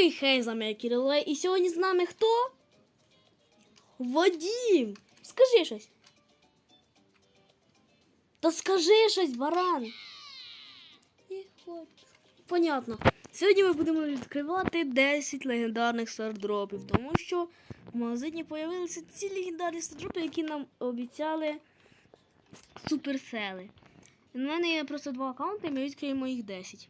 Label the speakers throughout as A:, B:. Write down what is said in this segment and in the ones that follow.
A: Хей, з вами Кирило, і сьогодні з нами хто? Вадім! Скажи щось. Та скажи щось, баран.
B: Не хочу.
A: Понятно. Сьогодні ми будемо відкривати 10 легендарних стардропів, тому що в магазині з'явилися ці легендарні стардропи, які нам обіцяли суперсели. У мене є просто два аккаунти, ми відкриємо їх 10.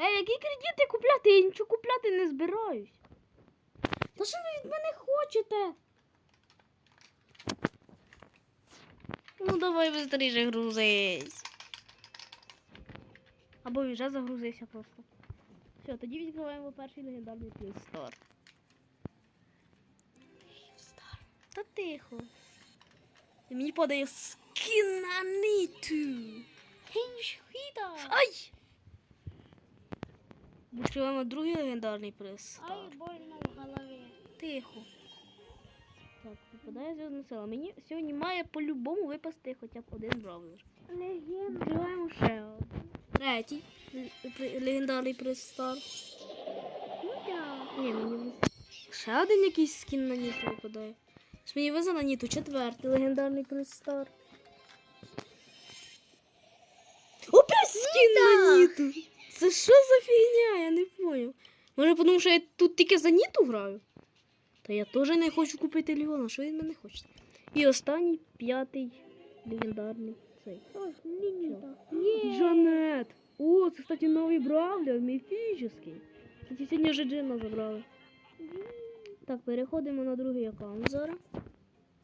A: Ей, які кредити купляти? Я нічого купляти не збираюсь. Та що ви від мене хочете? Ну давай быстріше грузись. Або вже загрузився просто. Все, тоді відкриваємо перший легендарний. Стар. Та тихо. І мені подає скінаниту.
B: Хіншхіда.
A: Ай! Відкриваємо другий легендарний приз.
B: Ай, больно в голові.
A: Тихо. Так, випадає зв'язна сила. Мені сьогодні має по-любому випасти хоча б один бравлер.
B: Легенда.
A: Відкриваємо ще один. Третій легендарний приз стар. Ні, мені ще один якийсь скін на Ніту випадає. Мені везе на Ніту четвертий легендарний приз стар. Опять скін на Ніту! Це що за фігня? Я не поняв. Може, тому що я тут тільки за Ніту граю? Та я теж не хочу купити Леона, що він мене хоче. І останній п'ятий легендарний цей. Джанет! О, це, кстати, новий бравлер, міфічний. Кстати, сьогодні вже Джина забрали. Так, переходимо на другий аккаунт зараз.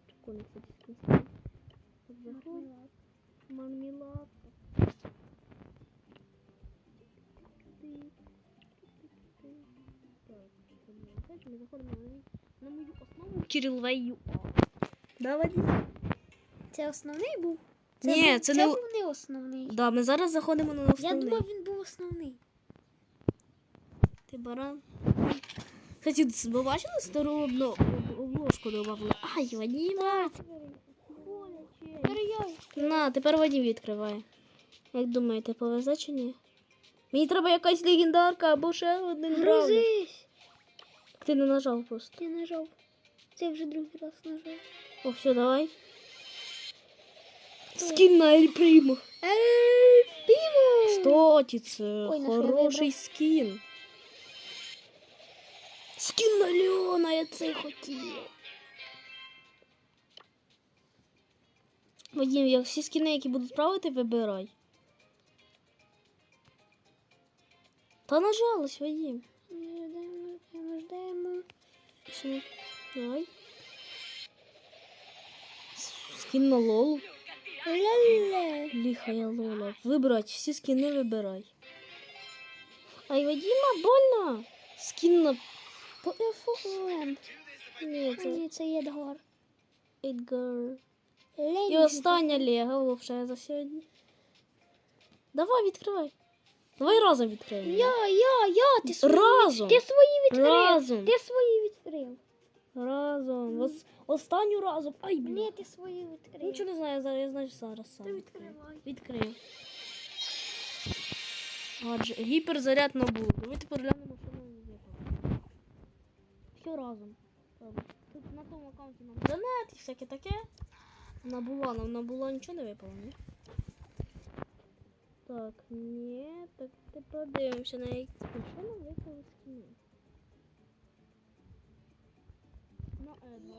A: Прикольно, кстати. Мармелад. Опять ми заходимо на на мою основу Кирил Вейю. Да,
B: Це основний був?
A: Ні,
B: був,
A: це
B: це
A: не-
B: був не основний.
A: Да, ми зараз заходимо на
B: Я думав, він був основний.
A: Ти баран. Кстати, ви бачили стару обложку добавили? Ай, Вадима. На, тепер Вадим відкриває. Як думаєте, повезе чи ні? Мені треба якась легендарка або ще один бравлер. Ти не нажав просто.
B: Я нажав. Це вже другий раз нажав.
A: О, все, давай. Скін на Ель Примо.
B: Ель Пімо!
A: Кстати, це
B: Ой, я
A: хороший скін. Скін на Леона, я це хотів. Вадим, як всі скіни, які будуть правити, вибирай. Та нажалась, Вадим. Не- Давай. Скін на лолу.
B: Ля-ля.
A: Ліхая лола. Вибрать, всі скіни вибирай. Ай, Вадима, больно. Скін на...
B: По ФОМ.
A: Ні, це
B: Ні, це Єдгар.
A: Едгар. І остання Лего вообще за сьогодні. Давай, відкривай. Давай разом відкриємо.
B: Я, я, я, ти свої,
A: Разом.
B: ти свої відкрив.
A: Разом.
B: Ти свої відкрив.
A: Разом. Ос- Останню разом. Ай, блін.
B: Ні, ти свої відкрив.
A: Нічого не знаю, зараз я знаю зараз сам.
B: Ти відкривай.
A: Відкрив. Адже гіперзаряд набув. Давайте переглянемо, що нам випало. Все разом. Ладно. Тут на тому аккаунті нам донет і всяке таке. Набула, нам набула нічого не випало, ні? Так, ні, так тепер дивимося на які. Нам випало скіни? На Едва.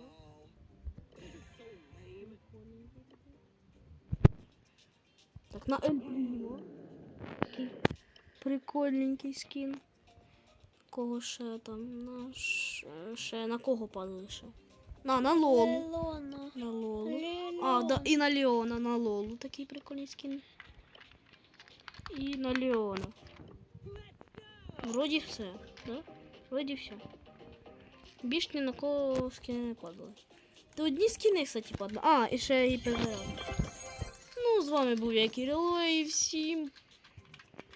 A: Так, на Ель Прімо. Такий прикольненький скін. Кого ще там? На ще на кого падали ще? На, на Лолу.
B: Лелона.
A: На Лолу. А, да, і на Леона, на Лолу такий прикольний скін. І на Леона. Вроді все, да? Вроді все. Ні на кого скини не падали. Та одні скини, кстати, падали. А, і ще і. Ну, з вами був я Кирило і всім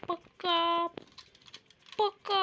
A: пока. Пока.